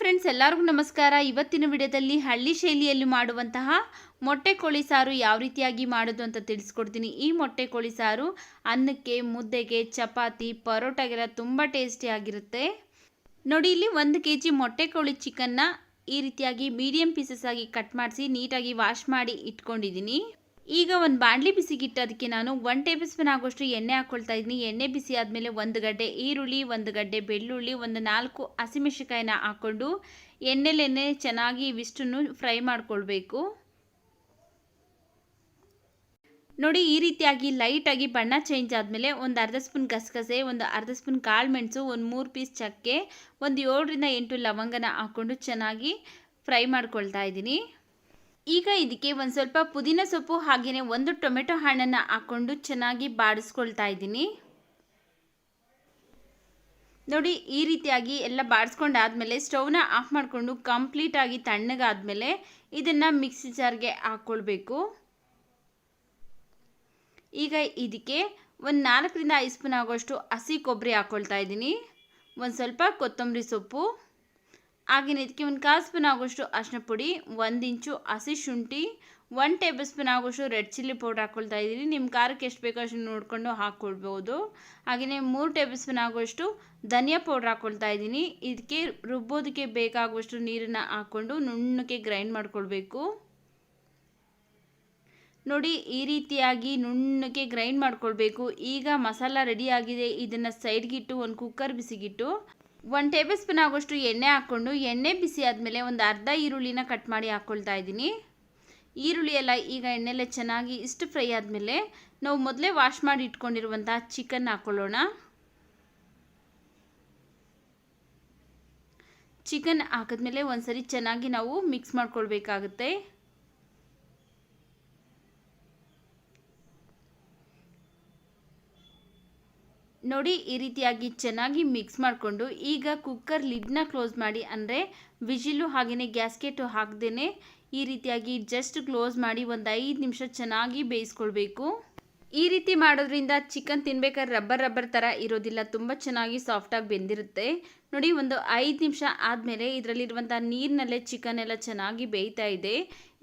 Friends ಎಲ್ಲರಿಗೂ ನಮಸ್ಕಾರ. ಇವತ್ತಿನ ವಿಡಿಯೋದಲ್ಲಿ ಹಳ್ಳಿ ಶೈಲಿಯಲ್ಲಿ ಮಾಡುವಂತಹ ಮೊಟ್ಟೆ ಕೋಳಿ ಸಾರು ಯಾವ ರೀತಿಯಾಗಿ ಮಾಡೋದು ಅಂತ ತಿಳಿಸ್ಕೊಡ್ತೀನಿ. ಈ ಮೊಟ್ಟೆ ಕೋಳಿ ಸಾರು ಅನ್ನಕ್ಕೆ, ಮುದ್ದೆಗೆ, ಚಪಾತಿ, ಪರೋಟಾಗೆಲ್ಲ ತುಂಬ ಟೇಸ್ಟಿಯಾಗಿರುತ್ತೆ ನೋಡಿ, ಇಲ್ಲಿ ಒಂದು ಕೆ ಜಿ ಮೊಟ್ಟೆ ಕೋಳಿ ಚಿಕನ್ನ ಈ ರೀತಿಯಾಗಿ ಮೀಡಿಯಂ ಪೀಸಸ್ ಆಗಿ ಕಟ್ ಮಾಡಿಸಿ ನೀಟಾಗಿ ವಾಶ್ ಮಾಡಿ ಇಟ್ಕೊಂಡಿದ್ದೀನಿ. ಈಗ ಒಂದು ಬಾಣಲಿ ಬಿಸಿಗಿಟ್ಟು ಅದಕ್ಕೆ ನಾನು ಒನ್ ಟೇಬಲ್ ಸ್ಪೂನ್ ಆಗೋಷ್ಟು ಎಣ್ಣೆ ಹಾಕ್ಕೊಳ್ತಾ ಇದ್ದೀನಿ. ಎಣ್ಣೆ ಬಿಸಿ ಆದಮೇಲೆ ಒಂದು ಗಡ್ಡೆ ಈರುಳ್ಳಿ, ಒಂದು ಗಡ್ಡೆ ಬೆಳ್ಳುಳ್ಳಿ, ಒಂದು ನಾಲ್ಕು ಹಸಿಮೆಣಸಿಕಾಯಿನ ಹಾಕ್ಕೊಂಡು ಎಣ್ಣೆಲೆಣ್ಣೆ ಚೆನ್ನಾಗಿ ಇವಿಷ್ಟನ್ನು ಫ್ರೈ ಮಾಡ್ಕೊಳ್ಬೇಕು. ನೋಡಿ ಈ ರೀತಿಯಾಗಿ ಲೈಟಾಗಿ ಬಣ್ಣ ಚೇಂಜ್ ಆದಮೇಲೆ ಒಂದು ಅರ್ಧ ಸ್ಪೂನ್ ಗಸಗಸೆ, ಒಂದು ಅರ್ಧ ಸ್ಪೂನ್ ಕಾಳು ಮೆಣಸು, ಒಂದು ಮೂರು ಪೀಸ್ ಚಕ್ಕೆ, ಒಂದು ಏಳರಿಂದ ಎಂಟು ಲವಂಗನ ಹಾಕ್ಕೊಂಡು ಚೆನ್ನಾಗಿ ಫ್ರೈ ಮಾಡ್ಕೊಳ್ತಾ ಇದ್ದೀನಿ. ಈಗ ಇದಕ್ಕೆ ಒಂದು ಸ್ವಲ್ಪ ಪುದೀನ ಸೊಪ್ಪು ಹಾಗೆಯೇ ಒಂದು ಟೊಮೆಟೊ ಹಣ್ಣನ್ನು ಹಾಕ್ಕೊಂಡು ಚೆನ್ನಾಗಿ ಬಾಡಿಸ್ಕೊಳ್ತಾ ಇದ್ದೀನಿ. ನೋಡಿ, ಈ ರೀತಿಯಾಗಿ ಎಲ್ಲ ಬಾಡಿಸ್ಕೊಂಡಾದ್ಮೇಲೆ ಸ್ಟೌವ್ನ ಆಫ್ ಮಾಡಿಕೊಂಡು ಕಂಪ್ಲೀಟಾಗಿ ತಣ್ಣಗಾದ್ಮೇಲೆ ಇದನ್ನು ಮಿಕ್ಸಿ ಜಾರ್ಗೆ ಹಾಕ್ಕೊಳ್ಬೇಕು ಈಗ ಇದಕ್ಕೆ ಒಂದು ನಾಲ್ಕರಿಂದ ಐದು ಸ್ಪೂನ್ ಆಗೋಷ್ಟು ಹಸಿ ಕೊಬ್ಬರಿ ಹಾಕ್ಕೊಳ್ತಾ ಇದ್ದೀನಿ. ಒಂದು ಸ್ವಲ್ಪ ಕೊತ್ತಂಬರಿ ಸೊಪ್ಪು. ಹಾಗೆಯೇ ಇದಕ್ಕೆ ಒಂದು ಕಾಲು ಸ್ಪೂನ್ ಆಗೋಷ್ಟು ಅರಿಶಿನ ಪುಡಿ, ಒಂದು ಇಂಚು ಹಸಿ ಶುಂಠಿ ಒನ್ ಟೇಬಲ್ ಸ್ಪೂನ್ ಆಗೋಷ್ಟು ರೆಡ್ ಚಿಲ್ಲಿ ಪೌಡರ್ ಹಾಕ್ಕೊಳ್ತಾ ಇದ್ದೀನಿ. ನಿಮ್ಮ ಖಾರಕ್ಕೆ ಎಷ್ಟು ಬೇಕೋ ಅಷ್ಟು ನೋಡಿಕೊಂಡು ಹಾಕ್ಕೊಳ್ಬೋದು ಹಾಗೆಯೇ ಮೂರು ಟೇಬಲ್ ಸ್ಪೂನ್ ಆಗೋಷ್ಟು ಧನಿಯಾ ಪೌಡ್ರ್ ಹಾಕ್ಕೊಳ್ತಾ ಇದ್ದೀನಿ. ಇದಕ್ಕೆ ರುಬ್ಬೋದಕ್ಕೆ ಬೇಕಾಗುವಷ್ಟು ನೀರನ್ನು ಹಾಕ್ಕೊಂಡು ನುಣ್ಣಕ್ಕೆ ಗ್ರೈಂಡ್ ಮಾಡ್ಕೊಳ್ಬೇಕು. ನೋಡಿ, ಈ ರೀತಿಯಾಗಿ ನುಣ್ಣಕ್ಕೆ ಗ್ರೈಂಡ್ ಮಾಡ್ಕೊಳ್ಬೇಕು. ಈಗ ಮಸಾಲ ರೆಡಿ ಆಗಿದೆ. ಇದನ್ನು ಸೈಡ್ಗಿಟ್ಟು ಒಂದು ಕುಕ್ಕರ್ ಬಿಸಿಗಿಟ್ಟು ಒನ್ ಟೇಬಲ್ ಸ್ಪೂನ್ ಆಗೋಷ್ಟು ಎಣ್ಣೆ ಹಾಕ್ಕೊಂಡು ಎಣ್ಣೆ ಬಿಸಿ ಆದಮೇಲೆ ಒಂದು ಅರ್ಧ ಈರುಳ್ಳಿನ ಕಟ್ ಮಾಡಿ ಹಾಕ್ಕೊಳ್ತಾ ಇದ್ದೀನಿ. ಈರುಳ್ಳಿ ಎಲ್ಲ ಈಗ ಎಣ್ಣೆಲ್ಲ ಚೆನ್ನಾಗಿ ಇಷ್ಟು ಫ್ರೈ ಆದಮೇಲೆ ನಾವು ಮೊದಲೇ ವಾಶ್ ಮಾಡಿ ಇಟ್ಕೊಂಡಿರುವಂಥ ಚಿಕನ್ ಹಾಕ್ಕೊಳ್ಳೋಣ ಚಿಕನ್ ಹಾಕಿದ್ಮೇಲೆ ಒಂದ್ಸರಿ ಚೆನ್ನಾಗಿ ನಾವು ಮಿಕ್ಸ್ ಮಾಡ್ಕೊಳ್ಬೇಕಾಗುತ್ತೆ. ನೋಡಿ ಈ ರೀತಿಯಾಗಿ ಚೆನ್ನಾಗಿ ಮಿಕ್ಸ್ ಮಾಡಿಕೊಂಡು ಈಗ ಕುಕ್ಕರ್ ಲಿಡ್ನ ಕ್ಲೋಸ್ ಮಾಡಿ, ಅಂದರೆ ವಿಜಿಲು ಹಾಗೆಯೇ ಗ್ಯಾಸ್ಕೆಟು ಹಾಕ್ದೇ ಈ ರೀತಿಯಾಗಿ ಜಸ್ಟ್ ಕ್ಲೋಸ್ ಮಾಡಿ ಒಂದು ಐದು ನಿಮಿಷ ಚೆನ್ನಾಗಿ ಬೇಯಿಸ್ಕೊಳ್ಬೇಕು. ಈ ರೀತಿ ಮಾಡೋದ್ರಿಂದ ಚಿಕನ್ ತಿನ್ಬೇಕಾದ್ರೆ ರಬ್ಬರ್ ರಬ್ಬರ್ ಥರ ಇರೋದಿಲ್ಲ, ತುಂಬ ಚೆನ್ನಾಗಿ ಸಾಫ್ಟಾಗಿ ಬೆಂದಿರುತ್ತೆ. ನೋಡಿ ಒಂದು ಐದು ನಿಮಿಷ ಆದಮೇಲೆ ಇದರಲ್ಲಿರುವಂಥ ನೀರಿನಲ್ಲೇ ಚಿಕನ್ ಎಲ್ಲ ಚೆನ್ನಾಗಿ ಬೇಯ್ತಾ ಇದೆ.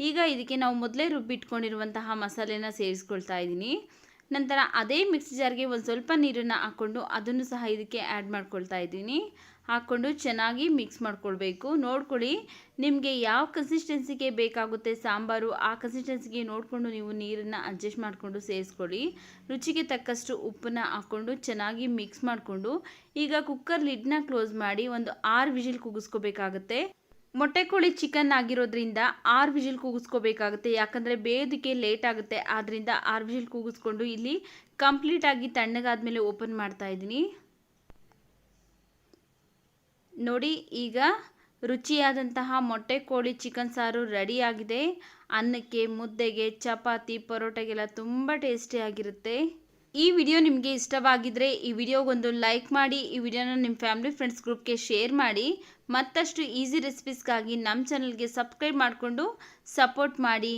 ಈಗ ಇದಕ್ಕೆ ನಾವು ಮೊದಲೇ ರುಬ್ಬಿಟ್ಕೊಂಡಿರುವಂತಹ ಮಸಾಲೆನ ಸೇರಿಸ್ಕೊಳ್ತಾ ಇದ್ದೀನಿ. ನಂತರ ಅದೇ ಮಿಕ್ಸಿ ಜಾರ್ಗೆ ಒಂದು ಸ್ವಲ್ಪ ನೀರನ್ನು ಹಾಕ್ಕೊಂಡು ಅದನ್ನು ಸಹ ಇದಕ್ಕೆ ಆ್ಯಡ್ ಮಾಡ್ಕೊಳ್ತಾ ಇದ್ದೀನಿ. ಹಾಕ್ಕೊಂಡು ಚೆನ್ನಾಗಿ ಮಿಕ್ಸ್ ಮಾಡ್ಕೊಳ್ಬೇಕು. ನೋಡ್ಕೊಳ್ಳಿ, ನಿಮಗೆ ಯಾವ ಕನ್ಸಿಸ್ಟೆನ್ಸಿಗೆ ಬೇಕಾಗುತ್ತೆ ಸಾಂಬಾರು, ಆ ಕನ್ಸಿಸ್ಟೆನ್ಸಿಗೆ ನೋಡಿಕೊಂಡು ನೀವು ನೀರನ್ನು ಅಡ್ಜಸ್ಟ್ ಮಾಡಿಕೊಂಡು ಸೇರಿಸ್ಕೊಳ್ಳಿ. ರುಚಿಗೆ ತಕ್ಕಷ್ಟು ಉಪ್ಪನ್ನು ಹಾಕ್ಕೊಂಡು ಚೆನ್ನಾಗಿ ಮಿಕ್ಸ್ ಮಾಡಿಕೊಂಡು ಈಗ ಕುಕ್ಕರ್ ಲಿಡ್ನ ಕ್ಲೋಸ್ ಮಾಡಿ ಒಂದು ಆರು ವಿಜಿಲ್ ಕೂಗಿಸ್ಕೋಬೇಕಾಗುತ್ತೆ ಮೊಟ್ಟೆ ಕೋಳಿ ಚಿಕನ್ ಆಗಿರೋದ್ರಿಂದ ಆರು ವಿಜಿಲ್ ಕೂಗಿಸ್ಕೋಬೇಕಾಗುತ್ತೆ. ಯಾಕಂದರೆ ಬೇಯೋದಕ್ಕೆ ಲೇಟ್ ಆಗುತ್ತೆ. ಆದ್ದರಿಂದ ಆರು ವಿಜಿಲ್ ಕೂಗಿಸ್ಕೊಂಡು ಇಲ್ಲಿ ಕಂಪ್ಲೀಟಾಗಿ ತಣ್ಣಗಾದ್ಮೇಲೆ ಓಪನ್ ಮಾಡ್ತಾ ಇದ್ದೀನಿ. ನೋಡಿ, ಈಗ ರುಚಿಯಾದಂತಹ ಮೊಟ್ಟೆ ಕೋಳಿ ಚಿಕನ್ ಸಾರು ರೆಡಿಯಾಗಿದೆ ಅನ್ನಕ್ಕೆ, ಮುದ್ದೆಗೆ, ಚಪಾತಿ, ಪರೋಟಗೆಲ್ಲ ತುಂಬ ಟೇಸ್ಟಿಯಾಗಿರುತ್ತೆ ಈ ವಿಡಿಯೋ ನಿಮಗೆ ಇಷ್ಟವಾಗಿದ್ದರೆ ಈ ವಿಡಿಯೋಗೊಂದು ಲೈಕ್ ಮಾಡಿ, ಈ ವಿಡಿಯೋನ ನಿಮ್ಮ ಫ್ಯಾಮಿಲಿ ಫ್ರೆಂಡ್ಸ್ ಗ್ರೂಪ್ಗೆ ಶೇರ್ ಮಾಡಿ, ಮತ್ತಷ್ಟು ಈಸಿ ರೆಸಿಪೀಸ್ಗಾಗಿ ನಮ್ಮ ಚಾನಲ್ಗೆ ಸಬ್ಸ್ಕ್ರೈಬ್ ಮಾಡಿಕೊಂಡು ಸಪೋರ್ಟ್ ಮಾಡಿ.